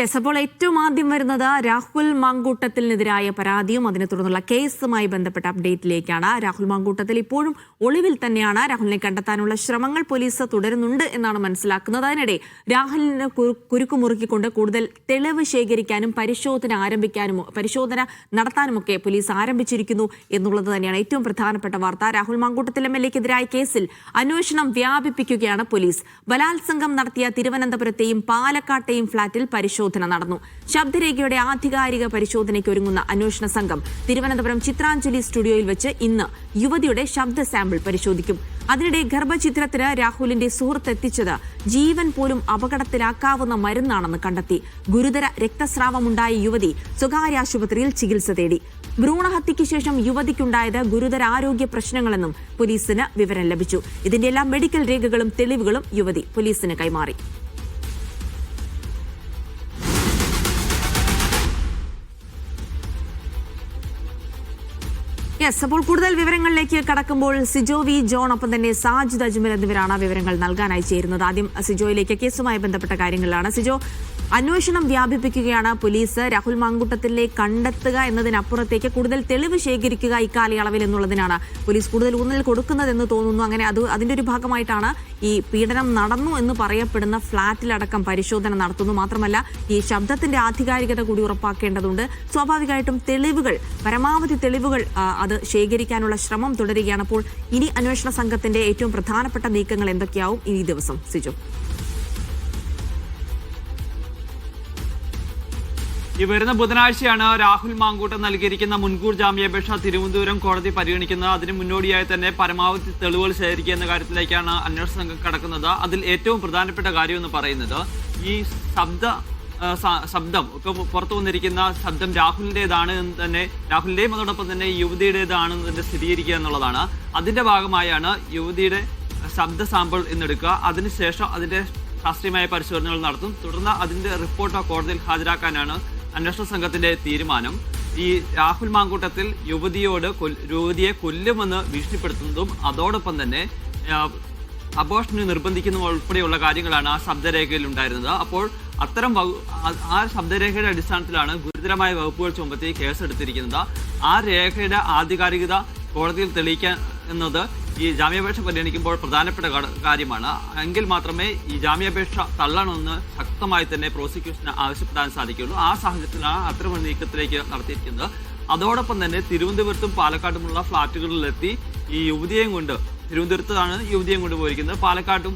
Yes അപ്പോൾ ഏറ്റവും ആദ്യം വരുന്നത് രാഹുൽ മാങ്കൂട്ടത്തിനെതിരായ പരാതിയും അതിനെ തുടർന്നുള്ള കേസുമായി ബന്ധപ്പെട്ട അപ്ഡേറ്റിലേക്കാണ്. രാഹുൽ മാങ്കൂട്ടത്തിൽ ഇപ്പോഴും ഒളിവിൽ തന്നെയാണ്. രാഹുലിനെ കണ്ടെത്താനുള്ള ശ്രമങ്ങൾ പോലീസ് തുടരുന്നുണ്ട് എന്നാണ് മനസ്സിലാക്കുന്നത്. അതിനിടെ രാഹുലിന് കുരുക്കു മുറുക്കിക്കൊണ്ട് കൂടുതൽ തെളിവ് ശേഖരിക്കാനും പരിശോധന ആരംഭിക്കാനും പരിശോധന നടത്താനുമൊക്കെ പോലീസ് ആരംഭിച്ചിരിക്കുന്നു എന്നുള്ളത് തന്നെയാണ് ഏറ്റവും പ്രധാനപ്പെട്ട വാർത്ത. രാഹുൽ മാങ്കൂട്ടത്തിൽ എം എൽ എക്കെതിരായ കേസിൽ അന്വേഷണം വ്യാപിപ്പിക്കുകയാണ് പോലീസ്. ബലാത്സംഗം നടത്തിയ തിരുവനന്തപുരത്തെയും പാലക്കാട്ടെയും ഫ്ളാറ്റിൽ പരിശോധന നടന്നു. ശബ്ദരേഖയുടെ ആധികാരിക പരിശോധനയ്ക്ക് ഒരുങ്ങുന്ന അന്വേഷണ സംഘം തിരുവനന്തപുരം ചിത്രാഞ്ജലി സ്റ്റുഡിയോയിൽ വെച്ച് ഇന്ന് യുവതിയുടെ ശബ്ദ സാമ്പിൾ പരിശോധിക്കും. അതിനിടെ ഗർഭചിത്രത്തിന് രാഹുലിന്റെ സുഹൃത്ത് എത്തിച്ചത് ജീവൻ പോലും അപകടത്തിലാക്കാവുന്ന മരുന്നാണെന്ന് കണ്ടെത്തി. ഗുരുതര രക്തസ്രാവമുണ്ടായ യുവതി സ്വകാര്യ ആശുപത്രിയിൽ ചികിത്സ തേടി. ഭ്രൂണഹത്യയ്ക്ക് ശേഷം യുവതിക്കുണ്ടായത് ഗുരുതര ആരോഗ്യ പ്രശ്നങ്ങളെന്നും പോലീസിന് വിവരം ലഭിച്ചു. ഇതിന്റെ എല്ലാ മെഡിക്കൽ രേഖകളും തെളിവുകളും യുവതി പോലീസിന് കൈമാറി. യെസ് അപ്പോൾ കൂടുതൽ വിവരങ്ങളിലേക്ക് കടക്കുമ്പോൾ സിജോ വി ജോൺ ഒപ്പം തന്നെ സാജിദ് അജ്മൽ എന്നിവരാണ് വിവരങ്ങൾ നൽകാനായി ചേരുന്നത്. ആദ്യം സിജോയിലേക്ക് കേസുമായി ബന്ധപ്പെട്ട കാര്യങ്ങളിലാണ്. സിജോ അന്വേഷണം വ്യാപിപ്പിക്കുകയാണ് പോലീസ്. രാഹുൽ മാങ്കുട്ടത്തിലെ കണ്ടെത്തുക എന്നതിനപ്പുറത്തേക്ക് കൂടുതൽ തെളിവ് ശേഖരിക്കുക ഇക്കാലയളവിൽ എന്നുള്ളതിനാണ് പോലീസ് കൂടുതൽ ഊന്നൽ കൊടുക്കുന്നതെന്ന് തോന്നുന്നു. അങ്ങനെ അത് അതിന്റെ ഒരു ഭാഗമായിട്ടാണ് ഈ പീഡനം നടന്നു എന്ന് പറയപ്പെടുന്ന ഫ്ളാറ്റിലടക്കം പരിശോധന നടത്തുന്നു. മാത്രമല്ല ഈ ശബ്ദത്തിന്റെ ആധികാരികത കൂടി ഉറപ്പാക്കേണ്ടതുണ്ട്. സ്വാഭാവികമായിട്ടും തെളിവുകൾ പരമാവധി തെളിവുകൾ അത് ശേഖരിക്കാനുള്ള ശ്രമം തുടരുകയാണ്. അപ്പോൾ ഇനി അന്വേഷണ സംഘത്തിന്റെ ഏറ്റവും പ്രധാനപ്പെട്ട നീക്കങ്ങൾ എന്തൊക്കെയാവും? ഈ ദിവസം സിജു. ഈ വരുന്ന ബുധനാഴ്ചയാണ് രാഹുൽ മാങ്കൂട്ടം നൽകിയിരിക്കുന്ന മുൻകൂർ ജാമ്യാപേക്ഷ തിരുവനന്തപുരം കോടതി പരിഗണിക്കുന്നത്. അതിന് മുന്നോടിയായി തന്നെ പരമാവധി തെളിവുകൾ ശേഖരിക്കുക എന്ന കാര്യത്തിലേക്കാണ് അന്വേഷണ സംഘം കടക്കുന്നത്. അതിൽ ഏറ്റവും പ്രധാനപ്പെട്ട കാര്യം എന്ന് പറയുന്നത് ഈ ശബ്ദ ശബ്ദം ഒക്കെ പുറത്തു വന്നിരിക്കുന്ന ശബ്ദം രാഹുലിന്റെതാണ് എന്ന് തന്നെ രാഹുലിന്റെയും അതോടൊപ്പം തന്നെ യുവതിയുടേതാണെന്ന് തന്നെ സ്ഥിരീകരിക്കുക എന്നുള്ളതാണ്. അതിന്റെ ഭാഗമായാണ് യുവതിയുടെ ശബ്ദ സാമ്പിൾ എന്നെടുക്കുക അതിനുശേഷം അതിന്റെ ശാസ്ത്രീയമായ പരിശോധനകൾ നടത്തും. തുടർന്ന് അതിന്റെ റിപ്പോർട്ട് കോടതിയിൽ ഹാജരാക്കാനാണ് അന്വേഷണ സംഘത്തിന്റെ തീരുമാനം ഈ രാഹുൽ മാങ്കൂട്ടത്തിൽ യുവതിയോട് യുവതിയെ കൊല്ലുമെന്ന് ഭീഷണിപ്പെടുത്തുന്നതും അതോടൊപ്പം തന്നെ അബോഷന് നിർബന്ധിക്കുന്ന ഉൾപ്പെടെയുള്ള കാര്യങ്ങളാണ് ആ ശബ്ദരേഖയിൽ ഉണ്ടായിരുന്നത്. അപ്പോൾ അത്തരം ആ ശബ്ദരേഖയുടെ അടിസ്ഥാനത്തിലാണ് ഗുരുതരമായ വകുപ്പുകൾ ചുമത്തി കേസെടുത്തിരിക്കുന്നത്. ആ രേഖയുടെ ആധികാരികത കോടതിയിൽ തെളിയിക്കാൻ എന്നത് ഈ ജാമ്യാപേക്ഷ പരിഗണിക്കുമ്പോൾ പ്രധാനപ്പെട്ട കാര്യമാണ്. എങ്കിൽ മാത്രമേ ഈ ജാമ്യാപേക്ഷ തള്ളണമെന്ന് ശക്തമായി തന്നെ പ്രോസിക്യൂഷന് ആവശ്യപ്പെടാൻ സാധിക്കുകയുള്ളൂ. ആ സാഹചര്യത്തിലാണ് അത്തരമൊരു നീക്കത്തിലേക്ക് നടത്തിയിരിക്കുന്നത്. അതോടൊപ്പം തന്നെ തിരുവനന്തപുരത്തും പാലക്കാട്ടുമുള്ള ഫ്ളാറ്റുകളിലെത്തി ഈ യുവതിയെയും കൊണ്ട് തിരുവനന്തപുരത്താണ് യുവതിയെയും കൊണ്ട് പോയിരിക്കുന്നത്. പാലക്കാട്ടും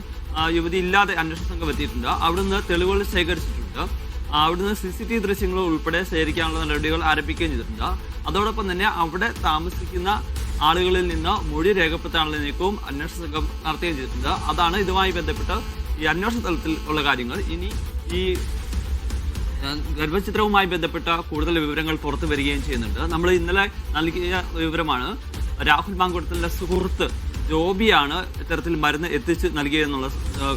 യുവതി ഇല്ലാതെ അന്വേഷണ സംഘം എത്തിയിട്ടുണ്ട്. അവിടുന്ന് തെളിവുകൾ ശേഖരിച്ചിട്ടുണ്ട്. അവിടുന്ന് സി സി ടി വി ദൃശ്യങ്ങൾ ഉൾപ്പെടെ ശേഖരിക്കാനുള്ള നടപടികൾ ആരംഭിക്കുകയും ചെയ്തിട്ടുണ്ട്. അതോടൊപ്പം തന്നെ അവിടെ താമസിക്കുന്ന ആളുകളിൽ നിന്ന് മൊഴി രേഖപ്പെടുത്താനുള്ള നീക്കവും അന്വേഷണ സംഘം നടത്തുകയും ചെയ്തിട്ടുണ്ട്. അതാണ് ഇതുമായി ബന്ധപ്പെട്ട് ഈ അന്വേഷണ തലത്തിൽ ഉള്ള കാര്യങ്ങൾ. ഇനി ഈ ഗർഭചിത്രവുമായി ബന്ധപ്പെട്ട കൂടുതൽ വിവരങ്ങൾ പുറത്തു വരികയും ചെയ്യുന്നുണ്ട്. നമ്മൾ ഇന്നലെ നൽകിയ വിവരമാണ് രാഹുൽ മാങ്കുടത്തിലെ സുഹൃത്ത് ജോബിയാണ് ഇത്തരത്തിൽ മരുന്ന് എത്തിച്ച് നൽകിയെന്നുള്ള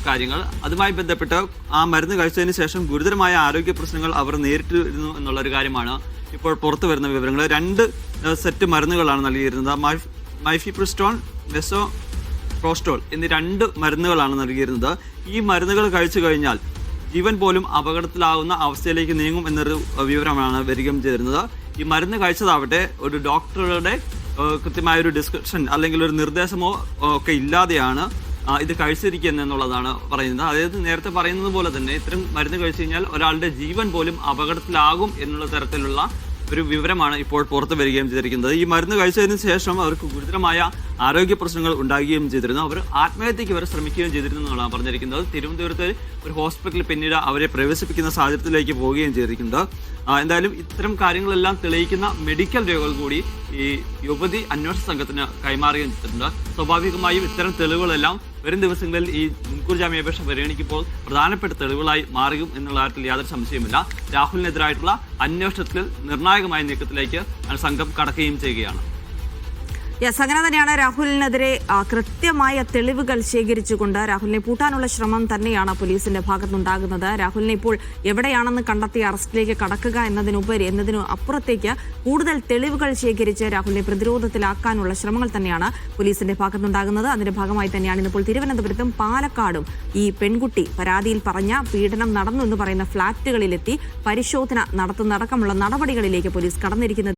കാര്യങ്ങൾ. അതുമായി ബന്ധപ്പെട്ട് ആ മരുന്ന് കഴിച്ചതിന് ശേഷം ഗുരുതരമായ ആരോഗ്യ പ്രശ്നങ്ങൾ അവർ നേരിട്ടിരുന്നു എന്നുള്ള ഒരു കാര്യമാണ് ഇപ്പോൾ പുറത്തു വരുന്ന വിവരങ്ങൾ. രണ്ട് സെറ്റ് മരുന്നുകളാണ് നൽകിയിരുന്നത്. മൈഫി മൈഫിപ്രിസ്റ്റോൺ വെസോ പ്രോസ്റ്റോൾ എന്നീ രണ്ട് മരുന്നുകളാണ് നൽകിയിരുന്നത്. ഈ മരുന്നുകൾ കഴിച്ചു കഴിഞ്ഞാൽ ജീവൻ പോലും അപകടത്തിലാവുന്ന അവസ്ഥയിലേക്ക് നീങ്ങും എന്നൊരു വിവരമാണ് വരികയും ചെയ്തിരുന്നത്. ഈ മരുന്ന് കഴിച്ചതാവട്ടെ ഒരു ഡോക്ടറുടെ കൃത്യമായ ഒരു ഡിസ്ക്രിപ്ഷൻ അല്ലെങ്കിൽ ഒരു നിർദ്ദേശമോ ഒക്കെ ഇല്ലാതെയാണ് ഇത് കഴിച്ചിരിക്കുന്നത് എന്നുള്ളതാണ് പറയുന്നത്. അതായത് നേരത്തെ പറയുന്നത് പോലെ തന്നെ ഇത്തരം മരുന്ന് കഴിച്ചു കഴിഞ്ഞാൽ ഒരാളുടെ ജീവൻ പോലും അപകടത്തിലാകും എന്നുള്ള തരത്തിലുള്ള ഒരു വിവരമാണ് ഇപ്പോൾ പുറത്തു വരികയും ചെയ്തിരിക്കുന്നത്. ഈ മരുന്ന് കഴിച്ചതിന് ശേഷം അവർക്ക് ഗുരുതരമായ ആരോഗ്യ പ്രശ്നങ്ങൾ ഉണ്ടാകുകയും ചെയ്തിരുന്നു. അവർ ആത്മഹത്യയ്ക്ക് വരെ ശ്രമിക്കുകയും ചെയ്തിരുന്നു എന്നാണ് പറഞ്ഞിരിക്കുന്നത്. തിരുവനന്തപുരത്ത് ഒരു ഹോസ്പിറ്റലിൽ പിന്നീട് അവരെ പ്രവേശിപ്പിക്കുന്ന സാഹചര്യത്തിലേക്ക് പോവുകയും ചെയ്തിരിക്കുന്നത് എന്തായാലും ഇത്തരം കാര്യങ്ങളെല്ലാം തെളിയിക്കുന്ന മെഡിക്കൽ രേഖകൾ കൂടി ഈ യുവതി അന്വേഷണ സംഘത്തിന് കൈമാറുകയും ചെയ്തിട്ടുണ്ട്. സ്വാഭാവികമായും ഇത്തരം തെളിവുകളെല്ലാം വരും ദിവസങ്ങളിൽ ഈ മുൻകൂർ ജാമ്യാപേക്ഷ പരിഗണിക്കുമ്പോൾ പ്രധാനപ്പെട്ട തെളിവുകളായി മാറും എന്നുള്ള കാര്യത്തിൽ യാതൊരു സംശയമില്ല രാഹുലിനെതിരായിട്ടുള്ള അന്വേഷണത്തിൽ നിർണായകമായ നീക്കത്തിലേക്ക് സംഘം കടക്കുകയും ചെയ്യുകയാണ്. യെസ് അങ്ങനെ തന്നെയാണ് രാഹുലിനെതിരെ കൃത്യമായ തെളിവുകൾ ശേഖരിച്ചുകൊണ്ട് രാഹുലിനെ പൂട്ടാനുള്ള ശ്രമം തന്നെയാണ് പോലീസിന്റെ ഭാഗത്തുണ്ടാകുന്നത് രാഹുലിനെ ഇപ്പോൾ എവിടെയാണെന്ന് കണ്ടെത്തി അറസ്റ്റിലേക്ക് കടക്കുക എന്നതിനുപരി എന്നതിനു അപ്പുറത്തേക്ക് കൂടുതൽ തെളിവുകൾ ശേഖരിച്ച് രാഹുലിനെ പ്രതിരോധത്തിലാക്കാനുള്ള ശ്രമങ്ങൾ തന്നെയാണ് പോലീസിന്റെ ഭാഗത്തുണ്ടാകുന്നത് അതിന്റെ ഭാഗമായി തന്നെയാണ് ഇന്നിപ്പോൾ തിരുവനന്തപുരത്തും പാലക്കാടും ഈ പെൺകുട്ടി പരാതിയിൽ പറഞ്ഞ പീഡനം നടന്നു എന്ന് പറയുന്ന ഫ്ളാറ്റുകളിലെത്തി പരിശോധന നടത്തുന്നതടക്കമുള്ള നടപടികളിലേക്ക് പോലീസ് കടന്നിരിക്കുന്നത്